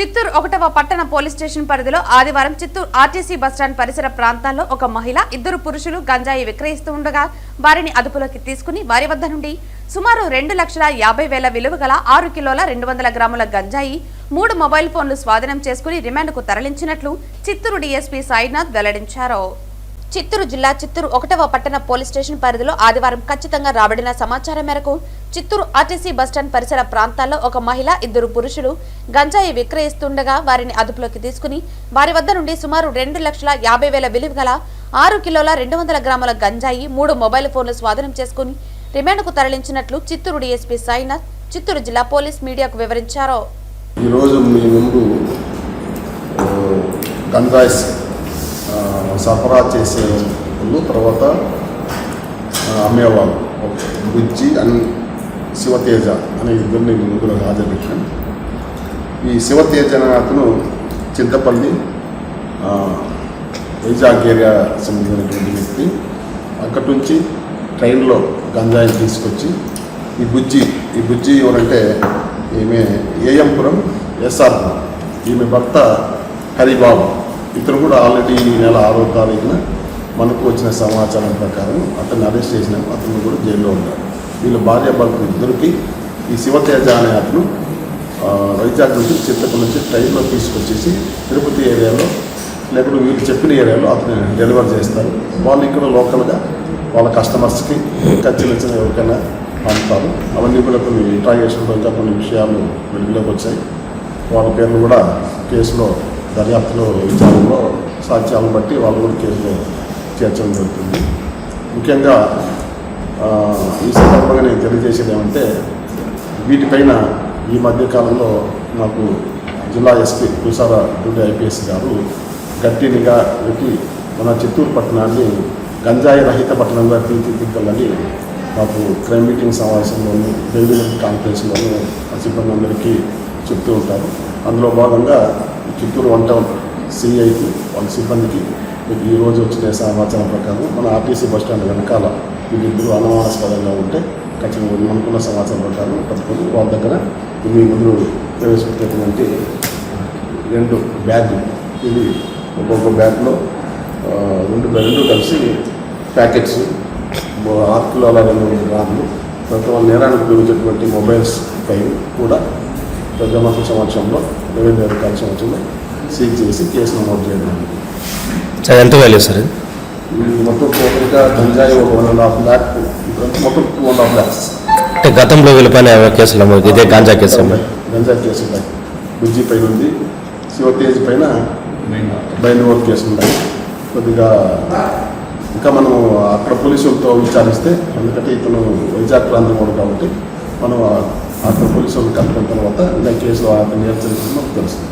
చిత్తూరు ఒకటవ పట్టణ police station పరిధిలో ఆదివారం చిత్తూరు ఆర్టీసీ బస్టాండ్ పరిసర ప్రాంతాల్లో ఒక మహిళ ఇద్దరు పురుషులు గంజాయి విక్రయిస్తూ ఉండగా వారిని అదుపులోకి తీసుకుని వారి వద్ద నుండి సుమారు రెండు లక్షల యాభై వేల విలువ గల ఆరు కిలోల రెండు వందల గ్రాముల గంజాయి మూడు మొబైల్ ఫోన్లు స్వాధీనం చేసుకుని రిమాండ్కు తరలించినట్లు చిత్తూరు డీఎస్పీ సాయినాథ్ వెల్లడించారు. చిత్తూరు జిల్లా చిత్తూరు ఒకటవ పట్టణ పోలీస్ స్టేషన్ పరిధిలో ఆదివారం ఖచ్చితంగా రాబడిన సమాచారం మేరకు చిత్తూరు ఆర్టీసీ బస్టాండ్ పరిసర ప్రాంతాల్లో ఒక మహిళ ఇద్దరు పురుషులు గంజాయి విక్రయిస్తుండగా వారిని అదుపులోకి తీసుకుని వారి వద్ద నుండి సుమారు రెండు లక్షల యాభై వేల విలువ గల ఆరు కిలోల రెండు వందల గ్రాముల గంజాయి మూడు మొబైల్ ఫోన్లు స్వాధీనం చేసుకుని రిమాండ్కు తరలించినట్లు చిత్తూరు డీఎస్పీ సాయినాథ్ చిత్తూరు జిల్లా పోలీస్ మీడియాకు వివరించారు. ఈరోజు మీ ముందు గంజాయి సరఫరా చేసే వాళ్ళు తర్వాత అమ్మేవాళ్ళు. బుజ్జి అండ్ శివతేజ అనే ఇద్దరిని మీ ముందులో హాజరుపెట్టాను ఈ శివతేజ అనే అతను చింతపల్లి వైజాగ్ ఏరియా సంబంధించినటువంటి వ్యక్తి. అక్కడి నుంచి ట్రైన్లో గంజాయిని తీసుకొచ్చి ఈ బుజ్జి ఈ బుజ్జి ఎవరంటే ఈమె ఏఎంపురం ఎస్ఆర్పురం. ఈమె భర్త హరిబాబు. ఇతను కూడా ఆల్రెడీ ఈ నెల ఆరో తారీఖున మనకు వచ్చిన సమాచారం ప్రకారం అతన్ని అరెస్ట్ చేసినాము అతను కూడా జైల్లో ఉన్నాడు. వీళ్ళ భార్య భర్తలు ఇద్దరికి ఈ శివతేజ అనే అతను వైజాగ్ నుంచి చిత్తపల్లి నుంచి ట్రైన్లో తీసుకొచ్చేసి తిరుపతి ఏరియాలో లేకపోతే వీళ్ళు చెప్పిన ఏరియాలో అతను డెలివర్ చేస్తారు. వాళ్ళు ఇక్కడ లోకల్గా వాళ్ళ కస్టమర్స్కి ఖర్చులు వచ్చిన ఎవరికైనా పంపుతారు. అవన్నీ కూడా కొన్ని ఇంట్రాగేషన్లో ఇంకా కొన్ని విషయాలు వెలుగులోకి వచ్చాయి. వాళ్ళ పేర్లు కూడా కేసులో దర్యాప్తులో విచారణలో సాక్ష్యాలను బట్టి వాళ్ళు కూడా కేసులో చేర్చడం జరుగుతుంది. ముఖ్యంగా ఈ సందర్భంగా నేను తెలియజేసేది ఏమంటే వీటిపైన ఈ మధ్యకాలంలో నాకు జిల్లా ఎస్పీ కుసార డ్యూటీ ఐపీఎస్ గారు గట్టి నిఘా పెట్టి మన చిత్తూరు పట్టణాన్ని గంజాయి రహిత పట్టణంగా తీర్చిదిద్దాలని మాకు క్రైమ్ మీటింగ్ సమావేశంలోని డైలీ కాన్ఫరెన్స్లోని సిబ్బంది అందరికీ చెప్తూ ఉంటారు. అందులో భాగంగా చిత్తూరు వన్ టౌన్ సిఐకి వాళ్ళ సిబ్బందికి. మీకు ఈరోజు వచ్చిన సమాచారం ప్రకారం మన ఆర్టీసీ బస్ స్టాండ్ వెనకాల వీళ్ళిద్దరూ అనుమానాస్పదంగా ఉంటే ఖచ్చితంగా అనుకున్న సమాచారం ప్రకారం పట్టుకొని వాళ్ళ దగ్గర మీ ముందు ప్రవేశపెట్టినటువంటి రెండు బ్యాగులు. ఇవి ఒక్కొక్క బ్యాగ్లో రెండు రెండు కలిసి ప్యాకెట్స్ మో- ఆరు కిలోల రెండు గ్రాములు వాళ్ళ నేరానికి ఉపయోగించేటువంటి మొబైల్స్ పై కూడా పెద్ద మొత్తం సంవత్సరంలో రెవెన్యూ అధికారుల సంవత్సరంలో సీజ్ చేసి కేసు నమోదు చేయడం. సార్ ఎంత వాల్యూ సార్ మొత్తం టోటల్గా గంజాయి ఒక వన్ అండ్ హాఫ్ ల్యాక్ మొత్తం టూ అండ్ హాఫ్ ల్యాక్స్ అంటే గతంలో వీళ్ళపైన కేసులు నమోదు ఇదే గాంజా కేసు గంజాయి కేసు ఉన్నాయి. బుజ్జి పైన ఉంది. శివతేజ్ పైన బైండ్ వర్క్ కేసు ఉన్నాయి. కొద్దిగా ఇంకా మనం అక్కడ పోలీసులతో విచారిస్తే ఎందుకంటే ఇతను వైజాగ్ ప్రాంతం కూడా కాబట్టి మనం అతను పోలీసు వాళ్ళు కనుక్కున్న తర్వాత ఇంకా కేసులో అతను నేర్చుకుంటే మనకు తెలుస్తుంది.